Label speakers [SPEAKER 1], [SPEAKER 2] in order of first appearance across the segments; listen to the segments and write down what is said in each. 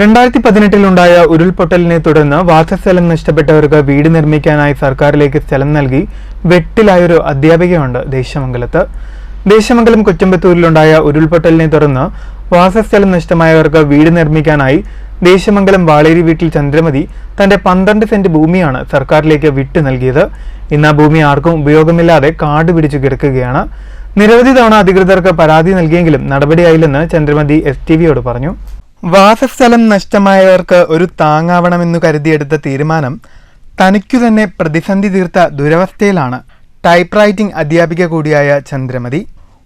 [SPEAKER 1] രണ്ടായിരത്തി പതിനെട്ടിലുണ്ടായ ഉരുൾപൊട്ടലിനെ തുടർന്ന് വാസസ്ഥലം നഷ്ടപ്പെട്ടവർക്ക് വീട് നിർമ്മിക്കാനായി സർക്കാരിലേക്ക് സ്ഥലം നൽകി വെട്ടിലായൊരു അധ്യാപികയുണ്ട് ദേശമംഗലത്ത്. ദേശമംഗലം കൊച്ചമ്പത്തൂരിലുണ്ടായ ഉരുൾപൊട്ടലിനെ തുടർന്ന് വാസസ്ഥലം നഷ്ടമായവർക്ക് വീട് നിർമ്മിക്കാനായി ദേശമംഗലം വാളേരി വീട്ടിൽ ചന്ദ്രമതി തന്റെ പന്ത്രണ്ട് സെന്റ് ഭൂമിയാണ് സർക്കാരിലേക്ക് വിട്ടു നൽകിയത്. ഇന്ന് ആ ഭൂമി ആർക്കും ഉപയോഗമില്ലാതെ കാട് പിടിച്ചു കിടക്കുകയാണ്. നിരവധി തവണ അധികൃതർക്ക് പരാതി നൽകിയെങ്കിലും നടപടിയായില്ലെന്ന് ചന്ദ്രമതി എസ് ടി വിയോട് പറഞ്ഞു. വാസസ്ഥലം നഷ്ടമായവർക്ക് ഒരു താങ്ങാവണമെന്നു കരുതിയെടുത്ത തീരുമാനം തനിക്കു തന്നെ പ്രതിസന്ധി തീർത്ത ദുരവസ്ഥയിലാണ്. ടൈപ്പ് റൈറ്റിംഗ് അധ്യാപിക കൂടിയായ ചന്ദ്രമതി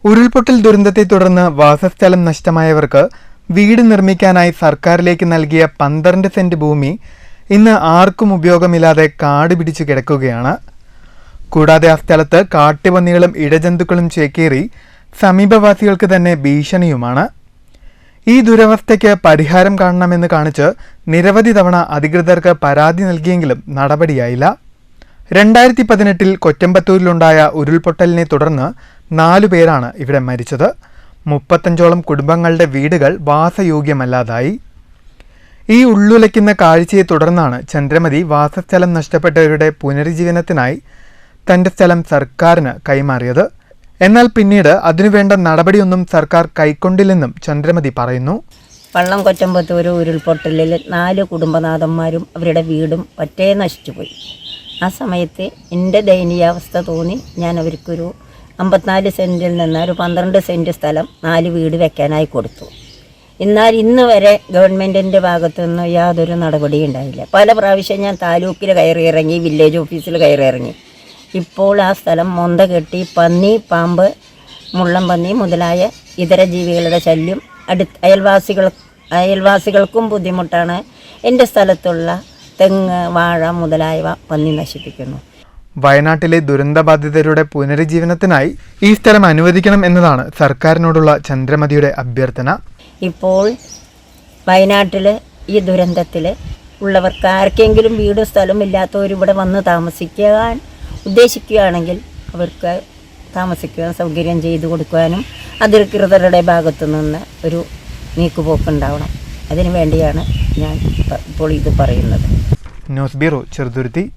[SPEAKER 1] ഉരുൾപൊട്ടൽ ദുരന്തത്തെ തുടർന്ന് വാസസ്ഥലം നഷ്ടമായവർക്ക് വീട് നിർമ്മിക്കാനായി സർക്കാരിലേക്ക് നൽകിയ പന്ത്രണ്ട് സെന്റ് ഭൂമി ഇന്ന് ആർക്കും ഉപയോഗമില്ലാതെ കാട് പിടിച്ചു കിടക്കുകയാണ്. കൂടാതെ ആ സ്ഥലത്ത് കാട്ടുപന്നികളും ഇടജന്തുക്കളും ചേക്കേറി സമീപവാസികൾക്ക് തന്നെ ഭീഷണിയുമാണ്. ഈ ദുരവസ്ഥയ്ക്ക് പരിഹാരം കാണണമെന്ന് കാണിച്ച് നിരവധി തവണ അധികൃതർക്ക് പരാതി നൽകിയെങ്കിലും നടപടിയായില്ല. രണ്ടായിരത്തി പതിനെട്ടിൽ കൊറ്റമ്പത്തൂരിലുണ്ടായ ഉരുൾപൊട്ടലിനെ തുടർന്ന് നാലു പേരാണ് ഇവിടെ മരിച്ചത്. മുപ്പത്തഞ്ചോളം കുടുംബങ്ങളുടെ വീടുകൾ വാസയോഗ്യമല്ലാതായി. ഈ ഉള്ളുലയ്ക്കുന്ന കാഴ്ചയെ തുടർന്നാണ് ചന്ദ്രമതി വാസസ്ഥലം നഷ്ടപ്പെട്ടവരുടെ പുനരുജ്ജീവനത്തിനായി തന്റെ സ്ഥലം സർക്കാരിന് കൈമാറിയത്. എന്നാൽ പിന്നീട് അതിനുവേണ്ട നടപടിയൊന്നും സർക്കാർ കൈക്കൊണ്ടില്ലെന്നും ചന്ദ്രമതി പറയുന്നു.
[SPEAKER 2] വള്ളം കൊച്ചമ്പത്തൂർ ഉരുൾപൊട്ടലിൽ നാല് കുടുംബനാഥന്മാരും അവരുടെ വീടും ഒറ്റേ നശിച്ചുപോയി. ആ സമയത്ത് എന്റെ ദയനീയാവസ്ഥ തോന്നി ഞാൻ അവർക്കൊരു അമ്പത്തിനാല് സെന്റിൽ നിന്ന് ഒരു പന്ത്രണ്ട് സെന്റ് സ്ഥലം നാല് വീട് വെക്കാനായി കൊടുത്തു. എന്നാൽ ഇന്ന് വരെ ഗവൺമെന്റിന്റെ ഭാഗത്തു നിന്ന് യാതൊരു നടപടിയും ഉണ്ടായില്ല. പല പ്രാവശ്യം ഞാൻ താലൂക്കിൽ കയറി ഇറങ്ങി വില്ലേജ് ഓഫീസിൽ കയറി ഇറങ്ങി. ഇപ്പോൾ ആ സ്ഥലം മൊന്ത കെട്ടി പന്നി പാമ്പ് മുള്ളം പന്നി മുതലായ ഇതര ജീവികളുടെ ശല്യം അടുത്ത് അയൽവാസികൾ അയൽവാസികൾക്കും ബുദ്ധിമുട്ടാണ്. എന്റെ സ്ഥലത്തുള്ള തെങ്ങ് വാഴ മുതലായവ പന്നി നശിപ്പിക്കുന്നു.
[SPEAKER 1] വയനാട്ടിലെ ദുരന്തബാധിതരുടെ പുനരുജ്ജീവനത്തിനായി ഈ സ്ഥലം അനുവദിക്കണം എന്നതാണ് സർക്കാരിനോടുള്ള ചന്ദ്രമതിയുടെ അഭ്യർത്ഥന.
[SPEAKER 2] ഇപ്പോൾ വയനാട്ടിൽ ഈ ദുരന്തത്തിൽ ഉള്ളവർക്ക് ആർക്കെങ്കിലും വീടും സ്ഥലവും ഇല്ലാത്തവർ ഇവിടെ വന്ന് താമസിക്കാൻ ഉദ്ദേശിക്കുകയാണെങ്കിൽ അവർക്ക് താമസിക്കുവാൻ സൗകര്യം ചെയ്തു കൊടുക്കുവാനും അധികൃതരുടെ ഭാഗത്തു നിന്ന് ഒരു നീക്കുപോക്കുണ്ടാവണം. അതിനു വേണ്ടിയാണ് ഞാൻ ഇപ്പ- ഇപ്പോൾ ഇത് പറയുന്നത്.
[SPEAKER 1] News bureau Cheruthuruthy.